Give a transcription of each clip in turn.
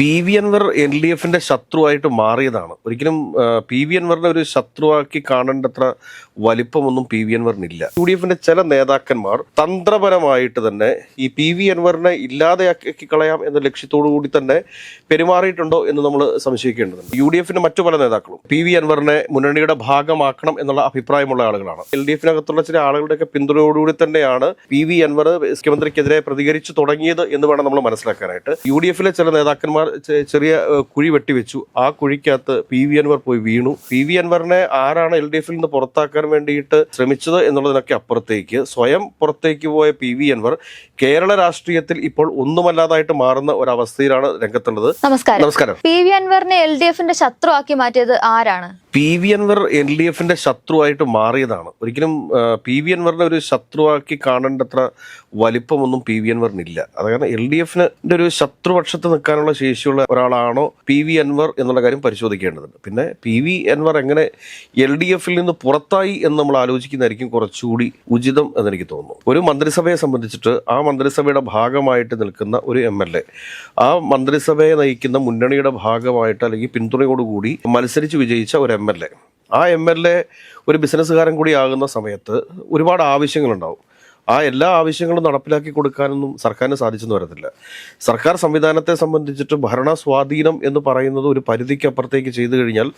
P V Anvar L D എഫിന്റെ ശത്രുവായിട്ട് മാറിയതാണ്. ഒരിക്കലും പി വി അൻവറിനെ ഒരു ശത്രുവാക്കി കാണേണ്ടത്ര വലിപ്പമൊന്നും പി വി അൻവറിനില്ല യു ഡി എഫിന്റെ ചില നേതാക്കന്മാർ തന്ത്രപരമായിട്ട് തന്നെ ഈ പി വി അൻവറിനെ ഇല്ലാതെയാക്കി കളയാം എന്ന ലക്ഷ്യത്തോടു കൂടി തന്നെ പെരുമാറിയിട്ടുണ്ടോ എന്ന് നമ്മൾ സംശയിക്കേണ്ടതുണ്ട്. യു ഡി എഫിന്റെ മറ്റു പല നേതാക്കളും പി വി അൻവറിനെ മുന്നണിയുടെ ഭാഗമാക്കണം എന്നുള്ള അഭിപ്രായമുള്ള ആളുകളാണ്. എൽ ഡി എഫിനകത്തുള്ള ചില ആളുകളുടെയൊക്കെ പിന്തുണയോടുകൂടി തന്നെയാണ് പി വി അൻവർ മുഖ്യമന്ത്രിക്കെതിരെ പ്രതികരിച്ചു തുടങ്ങിയത് എന്ന് വേണം നമ്മൾ മനസ്സിലാക്കാനായിട്ട്. യു ഡി എഫിലെ ചില നേതാക്കന്മാർ ചെ- ചെറിയ കുഴി വെട്ടിവെച്ചു. ആ കുഴിക്കകത്ത് പി വി അൻവർ പോയി വീണു. പി വി അൻവറിനെ ആരാണ് എൽ ഡി എഫിൽ നിന്ന് പുറത്താക്കാൻ വേണ്ടിയിട്ട് ശ്രമിച്ചത് എന്നുള്ളതിനൊക്കെ അപ്പുറത്തേക്ക്. സ്വയം പുറത്തേക്ക് പോയ പി വി അൻവർ കേരള രാഷ്ട്രീയത്തിൽ ഇപ്പോൾ ഒന്നുമല്ലാതായിട്ട് മാറുന്ന ഒരവസ്ഥയിലാണ് രംഗത്തുള്ളത്. നമസ്കാരം. നമസ്കാരം. പി വി അൻവറിനെ എൽ ഡി എഫിന്റെ ശത്രുവാക്കി മാറ്റിയത് ആരാണ്? P V Anvar L D എഫിന്റെ ശത്രുവായിട്ട് മാറിയതാണ്. ഒരിക്കലും പി വി അൻവറിനെ ഒരു ശത്രുവാക്കി കാണേണ്ടത്ര വലിപ്പമൊന്നും പി വി അൻവറിനില്ല അത് കാരണം എൽ ഡി എഫിന്റെ ഒരു ശത്രുപക്ഷത്ത് നിൽക്കാനുള്ള ശേഷിയുള്ള ഒരാളാണോ പി വി അൻവർ എന്നുള്ള കാര്യം പരിശോധിക്കേണ്ടതുണ്ട്. പിന്നെ പി വി അൻവർ എങ്ങനെ എൽ ഡി എഫിൽ നിന്ന് പുറത്തായി എന്ന് നമ്മൾ ആലോചിക്കുന്നതായിരിക്കും കുറച്ചുകൂടി ഉചിതം എന്നെനിക്ക് തോന്നുന്നു. ഒരു മന്ത്രിസഭയെ സംബന്ധിച്ചിട്ട് ആ മന്ത്രിസഭയുടെ ഭാഗമായിട്ട് നിൽക്കുന്ന ഒരു എം എൽ എ ആ മന്ത്രിസഭയെ നയിക്കുന്ന മുന്നണിയുടെ ഭാഗമായിട്ട് അല്ലെങ്കിൽ പിന്തുണയോടുകൂടി മത്സരിച്ച് വിജയിച്ച ഒരു എം എൽ എ. ആ എം എൽ എ ഒരു ബിസിനസ്സുകാരൻ കൂടി ആകുന്ന സമയത്ത് ഒരുപാട് ആവശ്യങ്ങളുണ്ടാവും. ആ എല്ലാ ആവശ്യങ്ങളും നടപ്പിലാക്കി കൊടുക്കാനൊന്നും സർക്കാരിന് സാധിച്ചെന്ന് വരത്തില്ല. സർക്കാർ സംവിധാനത്തെ സംബന്ധിച്ചിട്ട് ഭരണ സ്വാധീനം എന്ന് പറയുന്നത് ഒരു പരിധിക്ക് അപ്പുറത്തേക്ക് ചെയ്തു കഴിഞ്ഞാൽ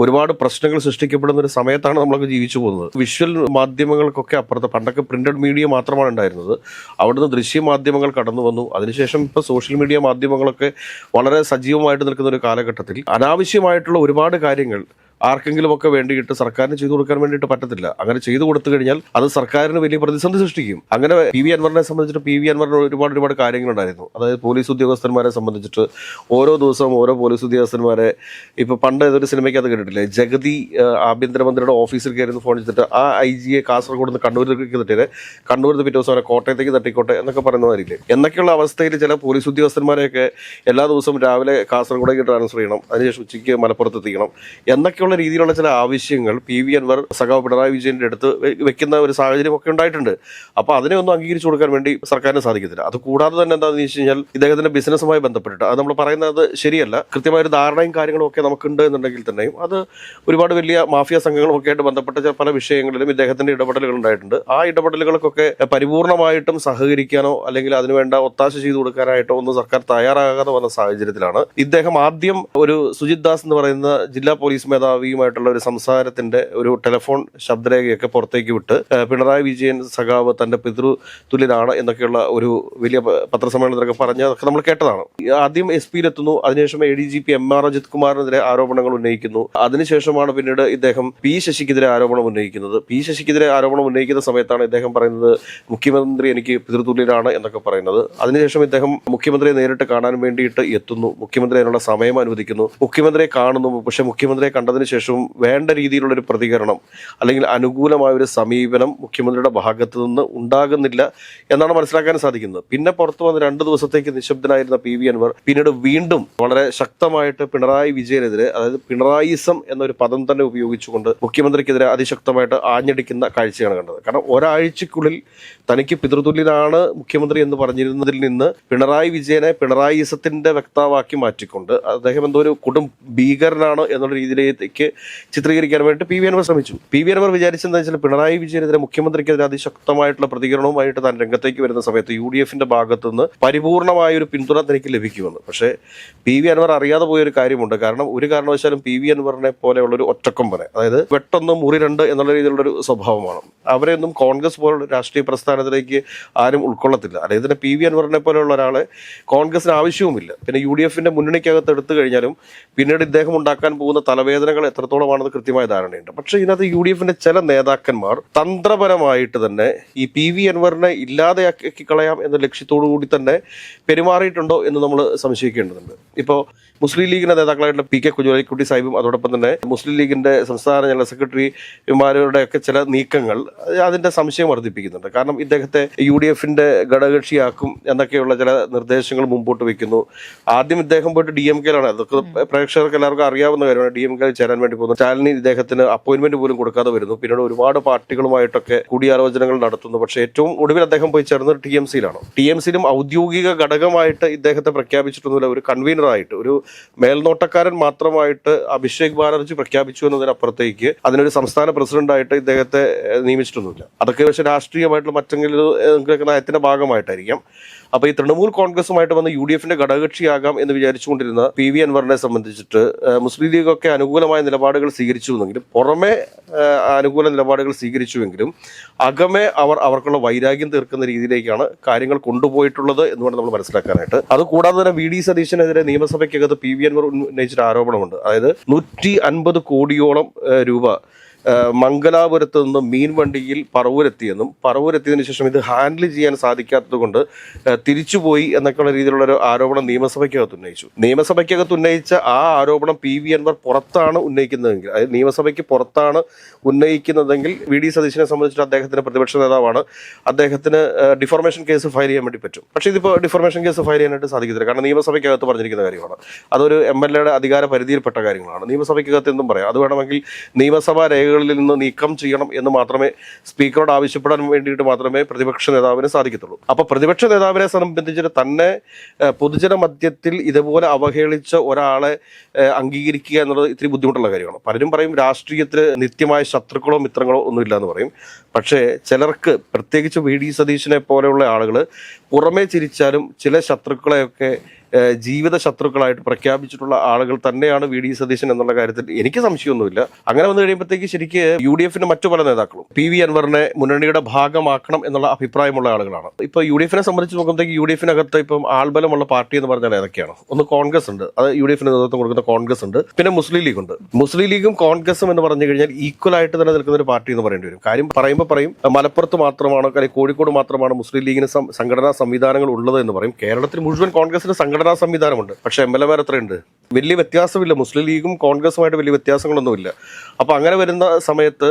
ഒരുപാട് പ്രശ്നങ്ങൾ സൃഷ്ടിക്കപ്പെടുന്ന ഒരു സമയത്താണ് നമ്മളൊക്കെ ജീവിച്ചു പോകുന്നത്. വിഷ്വൽ മാധ്യമങ്ങൾക്കൊക്കെ അപ്പുറത്ത് പണ്ടൊക്കെ പ്രിന്റഡ് മീഡിയ മാത്രമാണ് ഉണ്ടായിരുന്നത്. അവിടുന്ന് ദൃശ്യ മാധ്യമങ്ങൾ കടന്നു വന്നു. അതിനുശേഷം ഇപ്പോൾ സോഷ്യൽ മീഡിയ മാധ്യമങ്ങളൊക്കെ വളരെ സജീവമായിട്ട് നിൽക്കുന്ന ഒരു കാലഘട്ടത്തിൽ അനാവശ്യമായിട്ടുള്ള ഒരുപാട് കാര്യങ്ങൾ ആർക്കെങ്കിലുമൊക്കെ വേണ്ടിയിട്ട് സർക്കാരിന് ചെയ്തു കൊടുക്കാൻ വേണ്ടിയിട്ട് പറ്റത്തില്ല. അങ്ങനെ ചെയ്തു കൊടുത്തു കഴിഞ്ഞാൽ അത് സർക്കാരിന് വലിയ പ്രതിസന്ധി സൃഷ്ടിക്കും. അങ്ങനെ പി വി അൻവറിനെ സംബന്ധിച്ചിട്ട് പി വി അൻവറിന് ഒരുപാട് ഒരുപാട് കാര്യങ്ങളുണ്ടായിരുന്നു. അതായത് പോലീസ് ഉദ്യോഗസ്ഥന്മാരെ സംബന്ധിച്ചിട്ട് ഓരോ ദിവസവും ഓരോ പോലീസ് ഉദ്യോഗസ്ഥന്മാരെ ഇപ്പൊ പണ്ട് ഏതൊരു സിനിമയ്ക്ക് അത് കേട്ടിട്ടില്ലേ? ജഗതി ആഭ്യന്തരമന്ത്രിയുടെ ഓഫീസിൽ കയറി ഫോൺ ചെയ്തിട്ട് ആ ഐ ജിയെ കാസർഗോഡ് കണ്ണൂരിലേക്ക് തട്ടിയത് കണ്ണൂരിൽ പിറ്റേ ദിവസം കോട്ടയത്തേക്ക് തട്ടിക്കോട്ടെ എന്നൊക്കെ പറയുന്നവരില്ലേ എന്നൊക്കെയുള്ള അവസ്ഥയിൽ ചില പോലീസ് ഉദ്യോഗസ്ഥന്മാരെയൊക്കെ എല്ലാ ദിവസവും രാവിലെ കാസർഗോഡേക്ക് ട്രാൻസ്ഫർ ചെയ്യണം. അതിനുശേഷം ഉച്ചയ്ക്ക് മലപ്പുറത്ത് എത്തിക്കണം എന്നൊക്കെയുള്ള രീതിയിലുള്ള ചില ആവശ്യങ്ങൾ പി വി അൻവർ സഖാവ് പിണറായി വിജയന്റെ അടുത്ത് വെക്കുന്ന ഒരു സാഹചര്യം ഒക്കെ ഉണ്ടായിട്ടുണ്ട്. അപ്പോൾ അതിനെ ഒന്നും അംഗീകരിച്ചു കൊടുക്കാൻ വേണ്ടി സർക്കാരിന് സാധിക്കത്തില്ല. അത് കൂടാതെ തന്നെ എന്താണെന്ന് വെച്ച് കഴിഞ്ഞാൽ ഇദ്ദേഹത്തിന്റെ ബിസിനസ്സുമായി ബന്ധപ്പെട്ടിട്ട് അത് നമ്മൾ പറയുന്നത് ശരിയല്ല. കൃത്യമായ ഒരു ധാരണയും കാര്യങ്ങളും ഒക്കെ നമുക്കുണ്ട് എന്നുണ്ടെങ്കിൽ തന്നെയും അത് ഒരുപാട് വലിയ മാഫിയ സംഘങ്ങളും ഒക്കെ ആയിട്ട് ബന്ധപ്പെട്ട പല വിഷയങ്ങളിലും ഇദ്ദേഹത്തിന്റെ ഇടപെടലുകൾ ഉണ്ടായിട്ടുണ്ട്. ആ ഇടപെടലുകൾക്കൊക്കെ പരിപൂർണമായിട്ടും സഹകരിക്കാനോ അല്ലെങ്കിൽ അതിനുവേണ്ട ഒത്താശ ചെയ്തു കൊടുക്കാനായിട്ടോ ഒന്നും സർക്കാർ തയ്യാറാകാതെ വന്ന സാഹചര്യത്തിലാണ്. ഇദ്ദേഹം ആദ്യം ഒരു സുജിത് ദാസ് എന്ന് പറയുന്ന ജില്ലാ പോലീസ് മേധാവിയുമായിട്ടുള്ള ഒരു സംസാരത്തിന്റെ ഒരു ടെലിഫോൺ ശബ്ദരേഖയൊക്കെ പുറത്തേക്ക് വിട്ട് പിണറായി വിജയൻ സഖാവ് തന്റെ പിതൃ തുല്യനാണ് എന്നൊക്കെയുള്ള ഒരു വലിയ പത്രസമ്മേളനത്തിലൊക്കെ പറഞ്ഞ അതൊക്കെ നമ്മൾ കേട്ടതാണ്. ആദ്യം എസ് പിയിലെത്തുന്നു അതിനുശേഷം A D G P M R Ajit കുമാറിനെതിരെ ആരോപണങ്ങൾ ഉന്നയിക്കുന്നു. അതിനുശേഷമാണ് പിന്നീട് ഇദ്ദേഹം പി ശശിക്കെതിരെ ആരോപണം ഉന്നയിക്കുന്നത്. പി ശശിക്കെതിരെ ആരോപണം ഉന്നയിക്കുന്ന സമയത്താണ് ഇദ്ദേഹം പറയുന്നത് മുഖ്യമന്ത്രി എനിക്ക് പിതൃതുല്യനാണ് എന്നൊക്കെ പറയുന്നത്. അതിനുശേഷം ഇദ്ദേഹം മുഖ്യമന്ത്രിയെ നേരിട്ട് കാണാൻ വേണ്ടിയിട്ട് എത്തുന്നു. മുഖ്യമന്ത്രി അതിനുള്ള സമയം അനുവദിക്കുന്നു. മുഖ്യമന്ത്രിയെ കാണുന്നു പക്ഷെ മുഖ്യമന്ത്രിയെ കണ്ടതിന് ശേഷവും വേണ്ട രീതിയിലുള്ള ഒരു പ്രതികരണം അല്ലെങ്കിൽ അനുകൂലമായ ഒരു സമീപനം മുഖ്യമന്ത്രിയുടെ ഭാഗത്തു നിന്ന് ഉണ്ടാകുന്നില്ല എന്നാണ് മനസ്സിലാക്കാൻ സാധിക്കുന്നത്. പിന്നെ പുറത്തു വന്ന് രണ്ട് ദിവസത്തേക്ക് നിശബ്ദനായിരുന്ന പി വി അൻവർ പിന്നീട് വീണ്ടും വളരെ ശക്തമായിട്ട് പിണറായി വിജയനെതിരെ അതായത് പിണറായിസം എന്നൊരു പദം തന്നെ ഉപയോഗിച്ചുകൊണ്ട് മുഖ്യമന്ത്രിക്കെതിരെ അതിശക്തമായിട്ട് ആഞ്ഞടിക്കുന്ന കാഴ്ചയാണ് കണ്ടത്. കാരണം ഒരാഴ്ചക്കുള്ളിൽ തനിക്ക് പിതൃതുല്യനാണ് മുഖ്യമന്ത്രി എന്ന് പറഞ്ഞിരുന്നതിൽ നിന്ന് പിണറായി വിജയനെ പിണറായിസത്തിന്റെ വ്യക്താവാക്കി മാറ്റിക്കൊണ്ട് അദ്ദേഹം എന്തോ ഒരു കൊടും ഭീകരനാണ് എന്നുള്ള രീതിയിലേക്ക് ചിത്രീകരിക്കാൻ വേണ്ടി പി വി അൻവർ ശ്രമിച്ചു. പി വി അൻവർ വിചാരിച്ചെന്ന് വെച്ചാൽ പിണറായി വിജയനെതിരെ മുഖ്യമന്ത്രിക്കെതിരെ അതിശക്തമായിട്ടുള്ള പ്രതികരണവുമായിട്ട് താൻ രംഗത്തേക്ക് വരുന്ന സമയത്ത് യു ഡി എഫിന്റെ ഭാഗത്തു നിന്ന് പരിപൂർണമായ ഒരു പിന്തുണ തനിക്ക് ലഭിക്കുമെന്ന്. പക്ഷേ പി വി അൻവർ അറിയാതെ പോയ ഒരു കാര്യമുണ്ട്. കാരണം ഒരു കാരണവശാലും പി വി അൻവറിനെ പോലെയുള്ള ഒരു ഒറ്റക്കൊമ്പനെ അതായത് വെട്ടൊന്ന് മുറി രണ്ട് എന്നുള്ള രീതിയിലുള്ള ഒരു സ്വഭാവമാണ്. അവരെയൊന്നും കോൺഗ്രസ് പോലുള്ള രാഷ്ട്രീയ പ്രസ്ഥാനത്തിലേക്ക് ആരും ഉൾക്കൊള്ളത്തില്ല. അതായത് പി വി അൻവറിനെ പോലെയുള്ള ഒരാളെ കോൺഗ്രസിന് ആവശ്യവുമില്ല. പിന്നെ യു ഡി എഫിന്റെ മുന്നണിക്കകത്ത് എടുത്തു കഴിഞ്ഞാലും പിന്നീട് ഇദ്ദേഹം ഉണ്ടാക്കാൻ പോകുന്ന തലവേദനകൾ എത്രത്തോളമാണെന്ന് കൃത്യമായ ധാരണയുണ്ട്. പക്ഷേ ഇതിനകത്ത് യു ഡി എഫിന്റെ ചില നേതാക്കന്മാർ തന്ത്രപരമായിട്ട് തന്നെ ഈ പി വി അൻവറിനെ ഇല്ലാതെയാക്കി കളയാം എന്ന ലക്ഷ്യത്തോടു കൂടി തന്നെ പെരുമാറിയിട്ടുണ്ടോ എന്ന് നമ്മൾ സംശയിക്കേണ്ടതുണ്ട്. ഇപ്പോൾ മുസ്ലിം ലീഗിന്റെ നേതാക്കളായിട്ടുള്ള പി കെ കുഞ്ഞാലിക്കുട്ടി സാഹിബും അതോടൊപ്പം തന്നെ മുസ്ലിം ലീഗിന്റെ സംസ്ഥാന ജനറൽ സെക്രട്ടറിമാരുടെ ഒക്കെ ചില നീക്കങ്ങൾ അത് അതിന്റെ സംശയം വർദ്ധിപ്പിക്കുന്നുണ്ട്. കാരണം ഇദ്ദേഹത്തെ യു ഡി എഫിന്റെ ഘടകകക്ഷിയാക്കും എന്നൊക്കെയുള്ള ചില നിർദ്ദേശങ്ങൾ മുമ്പോട്ട് വെക്കുന്നു ആദ്യം ഇദ്ദേഹം പോയിട്ട് ഡി എം കെയിലാണ്. അതൊക്കെ പ്രേക്ഷകർക്ക് എല്ലാവർക്കും അറിയാവുന്ന കാര്യമാണ്. ഡി എം കെ ചേരാൻ ചേരാൻ വേണ്ടി പോകുന്നു. സ്റ്റാലിനി ഇദ്ദേഹത്തിന് അപ്പോയിന്റ്മെന്റ് പോലും കൊടുക്കാതെ വരുന്നു. പിന്നീട് ഒരുപാട് പാർട്ടികളുമായിട്ടൊക്കെ കൂടിയാലോചനകൾ നടത്തുന്നു. പക്ഷേ ഏറ്റവും ഒടുവിൽ അദ്ദേഹം പോയി ചേർന്നത് ടി എം സിയിലാണ് ടി എം സിയിലും ഔദ്യോഗിക ഘടകമായിട്ട് ഇദ്ദേഹത്തെ പ്രഖ്യാപിച്ചിട്ടൊന്നുമില്ല. ഒരു കൺവീനറായിട്ട് ഒരു മേൽനോട്ടക്കാരൻ മാത്രമായിട്ട് അഭിഷേക് ബാനർജി പ്രഖ്യാപിച്ചു എന്നതിനപ്പുറത്തേക്ക് അതിനൊരു സംസ്ഥാന പ്രസിഡന്റായിട്ട് ഇദ്ദേഹത്തെ നിയമിച്ചിട്ടൊന്നുമില്ല. അതൊക്കെ പക്ഷേ രാഷ്ട്രീയമായിട്ടുള്ള മറ്റെങ്കിലും നയത്തിന്റെ ഭാഗമായിട്ടായിരിക്കാം. അപ്പൊ ഈ തൃണമൂൽ കോൺഗ്രസുമായിട്ട് വന്ന് യു ഡി എഫിന്റെ ഘടകകക്ഷിയാകാം എന്ന് വിചാരിച്ചുകൊണ്ടിരുന്ന പി വി അൻവറിനെ സംബന്ധിച്ചിട്ട് മുസ്ലിം ലീഗൊക്കെ അനുകൂലമായ നിലപാടുകൾ സ്വീകരിച്ചുവെങ്കിലും പുറമെ അനുകൂല നിലപാടുകൾ സ്വീകരിച്ചുവെങ്കിലും അകമെ അവർ അവർക്കുള്ള വൈരാഗ്യം തീർക്കുന്ന രീതിയിലേക്കാണ് കാര്യങ്ങൾ കൊണ്ടുപോയിട്ടുള്ളത് എന്ന് വേണം നമ്മൾ മനസ്സിലാക്കാനായിട്ട്. അത് കൂടാതെ തന്നെ വി ഡി സതീശനെതിരെ നിയമസഭയ്ക്കകത്ത് പി വി അൻവർ ഉന്നയിച്ചൊരു ആരോപണമുണ്ട്. അതായത് നൂറ്റി അൻപത് കോടിയോളം രൂപ മംഗലാപുരത്ത് നിന്ന് മീൻ വണ്ടിയിൽ പറവൂരെത്തിയെന്നും പറവൂരെത്തിയതിനു ശേഷം ഇത് ഹാൻഡിൽ ചെയ്യാൻ സാധിക്കാത്തതുകൊണ്ട് തിരിച്ചുപോയി എന്നൊക്കെയുള്ള രീതിയിലുള്ള ഒരു ആരോപണം നിയമസഭയ്ക്കകത്ത് ഉന്നയിച്ചു. നിയമസഭയ്ക്കകത്ത് ഉന്നയിച്ച ആ ആരോപണം പി വി അൻവർ പുറത്താണ് ഉന്നയിക്കുന്നതെങ്കിൽ അതായത് നിയമസഭയ്ക്ക് പുറത്താണ് ഉന്നയിക്കുന്നതെങ്കിൽ വി ഡി സതീശനെ സംബന്ധിച്ചിട്ട് അദ്ദേഹത്തിന് പ്രതിപക്ഷ നേതാവാണ് അദ്ദേഹത്തിന് ഡിഫോർമേഷൻ കേസ് ഫയൽ ചെയ്യാൻ വേണ്ടി പറ്റും. പക്ഷേ ഇതിപ്പോൾ ഡിഫോർമേഷൻ കേസ് ഫയൽ ചെയ്യാനായിട്ട് സാധിക്കത്തില്ല. കാരണം നിയമസഭയ്ക്കകത്ത് പറഞ്ഞിരിക്കുന്ന കാര്യമാണ്. അതൊരു എം എൽ എയുടെ അധികാര പരിധിയിൽപ്പെട്ട കാര്യങ്ങളാണ്. നിയമസഭയ്ക്കകത്ത് എന്തും പറയാം. അത് വേണമെങ്കിൽ നിയമസഭാ രേഖകളിൽ നിന്ന് നീക്കം ചെയ്യണം എന്ന് മാത്രമേ സ്പീക്കറോട് ആവശ്യപ്പെടാൻ വേണ്ടിയിട്ട് മാത്രമേ പ്രതിപക്ഷ നേതാവിന് സാധിക്കത്തുള്ളൂ. അപ്പോൾ പ്രതിപക്ഷ നേതാവിനെ സംബന്ധിച്ചിട്ട് തന്നെ പൊതുജന മധ്യത്തിൽ ഇതുപോലെ അവഹേളിച്ച ഒരാളെ അംഗീകരിക്കുക എന്നുള്ളത് ഇത്തിരി ബുദ്ധിമുട്ടുള്ള കാര്യമാണ്. പലരും പറയും രാഷ്ട്രീയത്തിൽ നിത്യമായ ശത്രുക്കളോ മിത്രങ്ങളോ ഒന്നുമില്ല എന്ന് പറയും. പക്ഷേ ചിലർക്ക് പ്രത്യേകിച്ച് വി. ഡി. സതീശനെ പോലെയുള്ള ആളുകൾ പുറമേ ചിരിച്ചാലും ചില ശത്രുക്കളെയൊക്കെ ജീവിത ശത്രുക്കളായിട്ട് പ്രഖ്യാപിച്ചിട്ടുള്ള ആളുകൾ തന്നെയാണ് വി ഡി സതീശൻ എന്നുള്ള കാര്യത്തിൽ എനിക്ക് സംശയമൊന്നുമില്ല. അങ്ങനെ വന്നു കഴിയുമ്പോഴത്തേക്ക് ശരിക്ക് യു ഡി എഫിന്റെ മറ്റു പല നേതാക്കളും പി വി അൻവറിനെ മുന്നണിയുടെ ഭാഗമാക്കണം എന്നുള്ള അഭിപ്രായമുള്ള ആളുകളാണ്. ഇപ്പൊ യു ഡി എഫിനെ സംബന്ധിച്ച് നോക്കുമ്പോഴത്തേക്ക് യു ഡി എഫിനകത്ത് ഇപ്പം ആൾബലമുള്ള പാർട്ടി എന്ന് പറഞ്ഞാൽ ഏതൊക്കെയാണ്? ഒന്ന് കോൺഗ്രസ് ഉണ്ട്. അത് യു ഡി എഫിന് നേതൃത്വം കൊടുക്കുന്ന കോൺഗ്രസ് ഉണ്ട്. പിന്നെ മുസ്ലിം ലീഗ് ഉണ്ട്. മുസ്ലിം ലീഗും കോൺഗ്രസും എന്ന് പറഞ്ഞു കഴിഞ്ഞാൽ ഈക്വൽ ആയിട്ട് തന്നെ നിൽക്കുന്ന ഒരു പാർട്ടി എന്ന് പറയേണ്ടി വരും. കാര്യം പറയുമ്പോൾ പറയും മലപ്പുറത്ത് മാത്രമാണ് അല്ലെങ്കിൽ കോഴിക്കോട് മാത്രമാണ് മുസ്ലിം ലീഗിന് സംഘടനാ സംവിധാനങ്ങൾ ഉള്ളത് എന്ന് പറയും. കേരളത്തിൽ മുഴുവൻ കോൺഗ്രസിന് സംഘടനാ സംവിധാനമുണ്ട്. പക്ഷേ എം എൽ എമാർ എത്രയുണ്ട്? വലിയ വ്യത്യാസമില്ല. മുസ്ലിം ലീഗും കോൺഗ്രസുമായിട്ട് വലിയ വ്യത്യാസങ്ങളൊന്നുമില്ല. അപ്പോൾ അങ്ങനെ വരുന്ന സമയത്ത്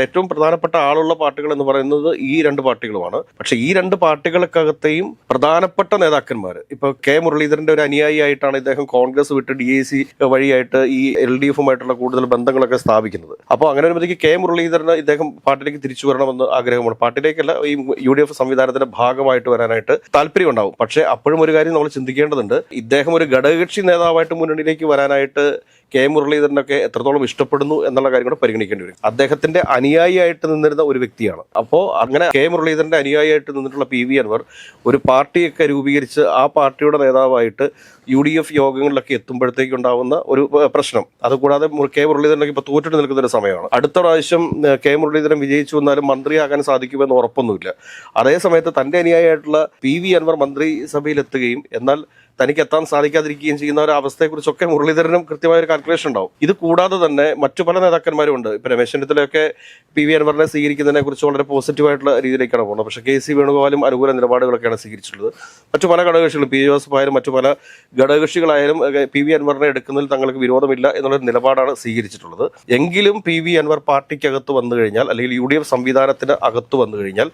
ഏറ്റവും പ്രധാനപ്പെട്ട ആളുള്ള പാർട്ടികൾ എന്ന് പറയുന്നത് ഈ രണ്ട് പാർട്ടികളുമാണ്. പക്ഷേ ഈ രണ്ട് പാർട്ടികൾക്കകത്തെയും പ്രധാനപ്പെട്ട നേതാക്കന്മാർ ഇപ്പോൾ കെ മുരളീധരന്റെ ഒരു അനുയായിയായിട്ടാണ് ഇദ്ദേഹം കോൺഗ്രസ് വിട്ട് ഡി ഐ സി വഴിയായിട്ട് ഈ എൽ ഡി എഫുമായിട്ടുള്ള കൂടുതൽ ബന്ധങ്ങളൊക്കെ സ്ഥാപിക്കുന്നത്. അപ്പോൾ അങ്ങനെ വരുമ്പോഴത്തേക്ക് കെ മുരളീധരന് ഇദ്ദേഹം പാർട്ടിയിലേക്ക് തിരിച്ചു വരണമെന്ന് ആഗ്രഹമാണ്. പാർട്ടിയിലേക്കല്ല ഈ യു ഡി എഫ് സംവിധാനത്തിന്റെ ഭാഗമായിട്ട് വരാനായിട്ട് താല്പര്യം ഉണ്ടാവും പക്ഷേ അപ്പോഴും ഒരു കാര്യം നമ്മൾ ചിന്തിക്കേണ്ടതുണ്ട്. ഇദ്ദേഹം ഒരു ഘടകകക്ഷി നേതാവായിട്ട് മുന്നണിയിലേക്ക് വരാനായിട്ട് കെ മുരളീധരനൊക്കെ എത്രത്തോളം ഇഷ്ടപ്പെടുന്നു എന്നുള്ള കാര്യം കൂടെ പരിഗണിക്കേണ്ടി വരും. അദ്ദേഹത്തിന്റെ അനുയായിയായിട്ട് നിന്നിരുന്ന ഒരു വ്യക്തിയാണ്. അപ്പോൾ അങ്ങനെ കെ മുരളീധരന്റെ അനുയായിയായിട്ട് നിന്നിട്ടുള്ള പി വി അൻവർ ഒരു പാർട്ടിയൊക്കെ രൂപീകരിച്ച് ആ പാർട്ടിയുടെ നേതാവായിട്ട് യു ഡി എഫ് യോഗങ്ങളിലൊക്കെ എത്തുമ്പോഴത്തേക്ക് ഉണ്ടാവുന്ന ഒരു പ്രശ്നം. അതുകൂടാതെ കെ മുരളീധരനൊക്കെ ഇപ്പോൾ തോറ്റിട്ട് നിൽക്കുന്ന ഒരു സമയമാണ്. അടുത്ത പ്രാവശ്യം കെ മുരളീധരൻ വിജയിച്ചു വന്നാലും മന്ത്രിയാകാൻ സാധിക്കുമെന്ന് ഉറപ്പൊന്നുമില്ല. അതേസമയത്ത് തന്റെ അനുയായിയായിട്ടുള്ള പി വി അൻവർ മന്ത്രിസഭയിലെത്തുകയും എന്നാൽ തനിക്ക് എത്താൻ സാധിക്കാതിരിക്കുകയും ചെയ്യുന്ന ഒരു അവസ്ഥയെക്കുറിച്ചൊക്കെ മുരളീധരനും കൃത്യമായ ഒരു കാൽക്കുലേഷൻ ഉണ്ടാവും. ഇത് കൂടാതെ തന്നെ മറ്റു പല നേതാക്കന്മാരും ഉണ്ട്. ഇപ്പൊ രമേശ് ചെന്നിത്തലയൊക്കെ പി വി അൻവറിനെ സ്വീകരിക്കുന്നതിനെ കുറിച്ച് വളരെ പോസിറ്റീവായിട്ടുള്ള രീതിയിലേക്കാണ് പോകുന്നത്. പക്ഷേ കെ സി വേണുഗോപാലും അനുകൂല നിലപാടുകളൊക്കെയാണ് സ്വീകരിച്ചിട്ടുള്ളത്. മറ്റു പല ഘടകകക്ഷികളും പി ജോസഫ് മറ്റു പല ഘടകകക്ഷികളായാലും പി വി അൻവറിനെ എടുക്കുന്നതിൽ തങ്ങൾക്ക് വിരോധമില്ല എന്നുള്ള നിലപാടാണ് സ്വീകരിച്ചിട്ടുള്ളത്. എങ്കിലും പി വി അൻവർ പാർട്ടിക്കകത്ത് വന്നു കഴിഞ്ഞാൽ അല്ലെങ്കിൽ യു ഡി എഫ് സംവിധാനത്തിന് അകത്ത് വന്നു കഴിഞ്ഞാൽ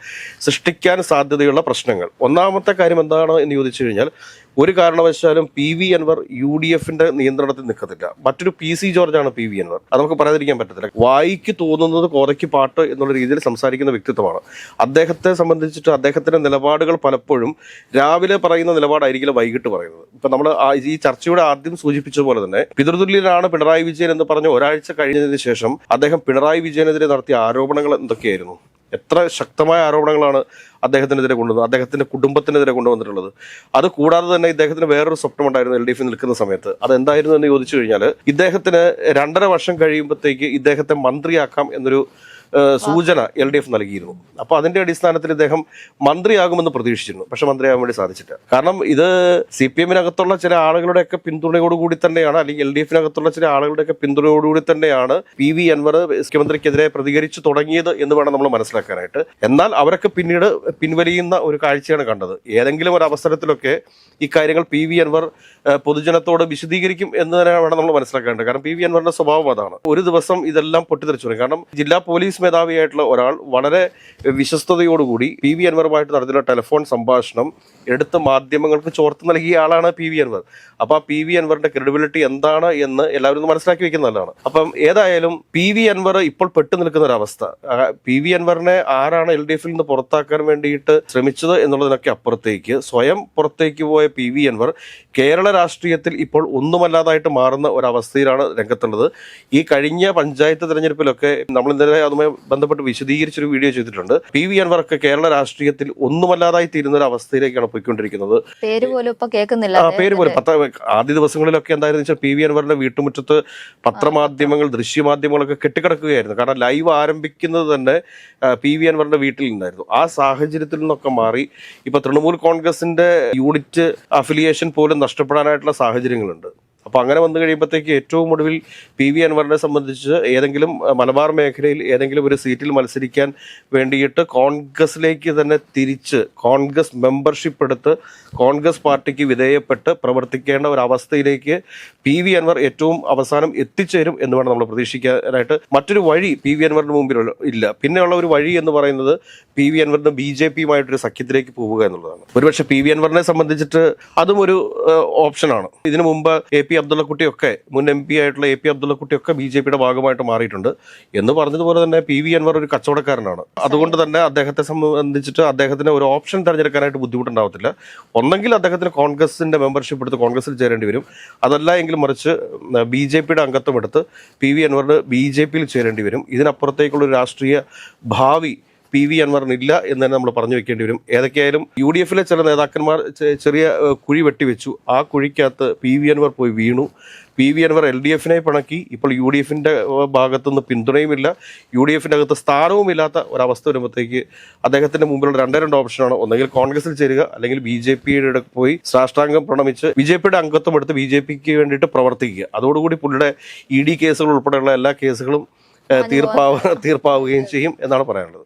സൃഷ്ടിക്കാൻ സാധ്യതയുള്ള പ്രശ്നങ്ങൾ. ഒന്നാമത്തെ കാര്യം എന്താണ് എന്ന് ചോദിച്ചു കഴിഞ്ഞാൽ ഒരു കാരണവശാലും P V Anvar U D എഫിന്റെ നിയന്ത്രണത്തിൽ നിൽക്കത്തില്ല. മറ്റൊരു പി സി ആണ് പി വി അൻവർ. അത് നമുക്ക് പറയാതിരിക്കാൻ പറ്റത്തില്ല. വായിക്ക് തോന്നുന്നത് കോതയ്ക്ക് പാട്ട് എന്നുള്ള രീതിയിൽ സംസാരിക്കുന്ന വ്യക്തിത്വമാണ്. അദ്ദേഹത്തെ സംബന്ധിച്ചിട്ട് അദ്ദേഹത്തിന്റെ നിലപാടുകൾ പലപ്പോഴും രാവിലെ പറയുന്ന നിലപാടായിരിക്കില്ല വൈകിട്ട് പറയുന്നത്. ഇപ്പൊ നമ്മൾ ഈ ചർച്ചയുടെ ആദ്യം സൂചിപ്പിച്ചതുപോലെ തന്നെ പിതൃതുല്യനാണ് പിണറായി വിജയൻ എന്ന് പറഞ്ഞ ഒരാഴ്ച കഴിഞ്ഞതിന് ശേഷം അദ്ദേഹം പിണറായി വിജയനെതിരെ നടത്തിയ ആരോപണങ്ങൾ എന്തൊക്കെയായിരുന്നു? എത്ര ശക്തമായ ആരോപണങ്ങളാണ് അദ്ദേഹത്തിനെതിരെ കൊണ്ടുവന്നത് അദ്ദേഹത്തിന്റെ കുടുംബത്തിനെതിരെ കൊണ്ടുവന്നിട്ടുള്ളത്. അത് കൂടാതെ തന്നെ ഇദ്ദേഹത്തിന് വേറൊരു സ്വപ്നം ഉണ്ടായിരുന്നു എൽ ഡി എഫിൽ നിൽക്കുന്ന സമയത്ത്. അതെന്തായിരുന്നു എന്ന് ചോദിച്ചു കഴിഞ്ഞാൽ ഇദ്ദേഹത്തിന് രണ്ടര വർഷം കഴിയുമ്പോഴത്തേക്ക് ഇദ്ദേഹത്തെ മന്ത്രിയാക്കാം എന്നൊരു സൂചന എൽ ഡി എഫ് നൽകിയിരുന്നു. അപ്പോൾ അതിന്റെ അടിസ്ഥാനത്തിൽ ഇദ്ദേഹം മന്ത്രിയാകുമെന്ന് പ്രതീക്ഷിച്ചിരുന്നു. പക്ഷെ മന്ത്രിയാകാൻ വേണ്ടി സാധിച്ചിട്ട് കാരണം ഇത് സി പി എമ്മിനകത്തുള്ള ചില ആളുകളുടെയൊക്കെ പിന്തുണയോടുകൂടി തന്നെയാണ് അല്ലെങ്കിൽ എൽ ഡി എഫിനകത്തുള്ള ചില ആളുകളുടെയൊക്കെ പിന്തുണയോടുകൂടി തന്നെയാണ് പി വി അൻവർ മുഖ്യമന്ത്രിക്കെതിരെ പ്രതികരിച്ചു തുടങ്ങിയത് എന്ന് വേണം നമ്മൾ മനസ്സിലാക്കാനായിട്ട്. എന്നാൽ അവരൊക്കെ പിന്നീട് പിൻവലിയുന്ന ഒരു കാഴ്ചയാണ് കണ്ടത്. ഏതെങ്കിലും ഒരു അവസരത്തിലൊക്കെ ഇക്കാര്യങ്ങൾ പി വി അൻവർ പൊതുജനത്തോട് വിശദീകരിക്കും എന്ന് തന്നെ വേണം നമ്മൾ മനസ്സിലാക്കേണ്ടത് കാരണം പി വി അൻവറിന്റെ സ്വഭാവം അതാണ്. ഒരു ദിവസം ഇതെല്ലാം പൊട്ടിത്തെറിച്ചു. കാരണം ജില്ലാ പോലീസ് മേധാവിയായിട്ടുള്ള ഒരാൾ വളരെ വിശ്വസ്തയോടുകൂടി പി വി അൻവറുമായിട്ട് നടത്തിയ ടെലിഫോൺ സംഭാഷണം എടുത്ത് മാധ്യമങ്ങൾക്ക് ചോർത്ത് നൽകിയ ആളാണ് പി വി അൻവർ. അപ്പോൾ ആ പി വി അൻവറിന്റെ ക്രെഡിബിലിറ്റി എന്താണ് എന്ന് എല്ലാവരും മനസ്സിലാക്കി വെക്കുന്ന നല്ലതാണ്. അപ്പം ഏതായാലും പി വി അൻവർ ഇപ്പോൾ പെട്ടു നിൽക്കുന്ന ഒരവസ്ഥ പി വി അൻവറിനെ ആരാണ് എൽ ഡി എഫിൽ നിന്ന് പുറത്താക്കാൻ വേണ്ടിയിട്ട് ശ്രമിച്ചത് എന്നുള്ളതിനൊക്കെ അപ്പുറത്തേക്ക് സ്വയം പുറത്തേക്ക് പോയ പി വി അൻവർ കേരള രാഷ്ട്രീയത്തിൽ ഇപ്പോൾ ഒന്നുമല്ലാതായിട്ട് മാറുന്ന ഒരവസ്ഥയിലാണ് രംഗത്തുള്ളത്. ഈ കഴിഞ്ഞ പഞ്ചായത്ത് തെരഞ്ഞെടുപ്പിലൊക്കെ നമ്മൾ ഇന്നലെ അതുമായി ബന്ധപ്പെട്ട് വിശദീകരിച്ചൊരു വീഡിയോ ചെയ്തിട്ടുണ്ട്. പി വി അൻവർക്ക് കേരള രാഷ്ട്രീയത്തിൽ ഒന്നുമല്ലാതായി തീരുന്ന ഒരു അവസ്ഥയിലേക്കാണ് പോയിക്കൊണ്ടിരിക്കുന്നത്. പേര് പോലും ഇപ്പൊ കേൾക്കുന്നില്ല. പേര് പോലെ പത്ര ആദ്യ ദിവസങ്ങളിലൊക്കെ എന്തായിരുന്നു വെച്ചാൽ പി വി അൻവറിന്റെ വീട്ടുമുറ്റത്ത് പത്രമാധ്യമങ്ങൾ ദൃശ്യമാധ്യമങ്ങളൊക്കെ കെട്ടിക്കിടക്കുകയായിരുന്നു. കാരണം ലൈവ് ആരംഭിക്കുന്നത് തന്നെ പി വി അൻവറിന്റെ വീട്ടിൽ നിന്നായിരുന്നു ആ സാഹചര്യത്തിൽ നിന്നൊക്കെ മാറി ഇപ്പൊ തൃണമൂൽ കോൺഗ്രസിന്റെ യൂണിറ്റ് അഫിലിയേഷൻ പോലും നഷ്ടപ്പെടാനായിട്ടുള്ള സാഹചര്യങ്ങളുണ്ട്. അപ്പൊ അങ്ങനെ വന്നു കഴിയുമ്പോഴത്തേക്ക് ഏറ്റവും ഒടുവിൽ പി വി അൻവറിനെ സംബന്ധിച്ച് ഏതെങ്കിലും മലബാർ മേഖലയിൽ ഏതെങ്കിലും ഒരു സീറ്റിൽ മത്സരിക്കാൻ വേണ്ടിയിട്ട് കോൺഗ്രസിലേക്ക് തന്നെ തിരിച്ച് കോൺഗ്രസ് മെമ്പർഷിപ്പ് എടുത്ത് കോൺഗ്രസ് പാർട്ടിക്ക് വിധേയപ്പെട്ട് പ്രവർത്തിക്കേണ്ട ഒരു അവസ്ഥയിലേക്ക് പി വി അൻവർ ഏറ്റവും അവസാനം എത്തിച്ചേരും എന്ന് വേണം നമ്മൾ പ്രതീക്ഷിക്കാനായിട്ട്. മറ്റൊരു വഴി പി വി അൻവറിന് മുമ്പിൽ ഇല്ല. പിന്നെയുള്ള ഒരു വഴി എന്ന് പറയുന്നത് പി വി അൻവറിന് ബി ജെ പിയുമായിട്ടൊരു സഖ്യത്തിലേക്ക് പോവുക എന്നുള്ളതാണ്. ഒരുപക്ഷെ പി വി അൻവറിനെ സംബന്ധിച്ചിട്ട് അതും ഒരു ഓപ്ഷനാണ്. ഇതിനു മുമ്പ് എ പി അബ്ദുള്ളക്കുട്ടിയൊക്കെ മുൻ എം പി ആയിട്ടുള്ള എ പി അബ്ദുള്ളക്കുട്ടിയൊക്കെ ബി ജെ പിയുടെ ഭാഗമായിട്ട് മാറിയിട്ടുണ്ട്. എന്ന് പറഞ്ഞതുപോലെ തന്നെ പി വി അൻവർ ഒരു കച്ചവടക്കാരനാണ്. അതുകൊണ്ട് തന്നെ അദ്ദേഹത്തെ സംബന്ധിച്ചിട്ട് അദ്ദേഹത്തിന് ഒരു ഓപ്ഷൻ തിരഞ്ഞെടുക്കാനായിട്ട് ബുദ്ധിമുട്ടുണ്ടാവത്തില്ല. ഒന്നെങ്കിൽ അദ്ദേഹത്തിന് കോൺഗ്രസിന്റെ മെമ്പർഷിപ്പ് എടുത്ത് കോൺഗ്രസിൽ ചേരേണ്ടി വരും. അതല്ല എങ്കിൽ മറിച്ച് ബി ജെ പിയുടെ അംഗത്വം എടുത്ത് പി വി അൻവറിന് ബി ജെ പിയിൽ ചേരേണ്ടി വരും. ഇതിനപ്പുറത്തേക്കുള്ള ഒരു രാഷ്ട്രീയ ഭാവി പി വി അൻവറിനില്ല എന്ന് തന്നെ നമ്മൾ പറഞ്ഞു വെക്കേണ്ടി വരും. ഏതൊക്കെയായാലും യു ഡി എഫിലെ ചില നേതാക്കന്മാർ ചെറിയ കുഴി വെട്ടിവെച്ചു. ആ കുഴിക്കകത്ത് പി വി അൻവർ പോയി വീണു. P V Anvar L D എഫിനെ പിണക്കി. ഇപ്പോൾ യു ഡി എഫിന്റെ ഭാഗത്തുനിന്ന് പിന്തുണയുമില്ല. യു ഡി എഫിന്റെ അകത്ത് സ്ഥാനവുമില്ലാത്ത ഒരവസ്ഥ വരുമ്പോഴത്തേക്ക് അദ്ദേഹത്തിന്റെ മുമ്പിലുള്ള രണ്ടേ രണ്ട് ഓപ്ഷനാണ്. ഒന്നെങ്കിൽ കോൺഗ്രസിൽ ചേരുക അല്ലെങ്കിൽ ബി ജെ പിയുടെ പോയി സാഷ്ടാംഗം പ്രണമിച്ച് ബി ജെ പിയുടെ അംഗത്വം എടുത്ത് ബി ജെ പിക്ക് വേണ്ടിയിട്ട് പ്രവർത്തിക്കുക. അതോടുകൂടി പുള്ളിയുടെ ഇ ഡി കേസുകൾ ഉൾപ്പെടെയുള്ള എല്ലാ കേസുകളും തീർപ്പാവ തീർപ്പാവുകയും ചെയ്യും എന്നാണ് പറയാനുള്ളത്.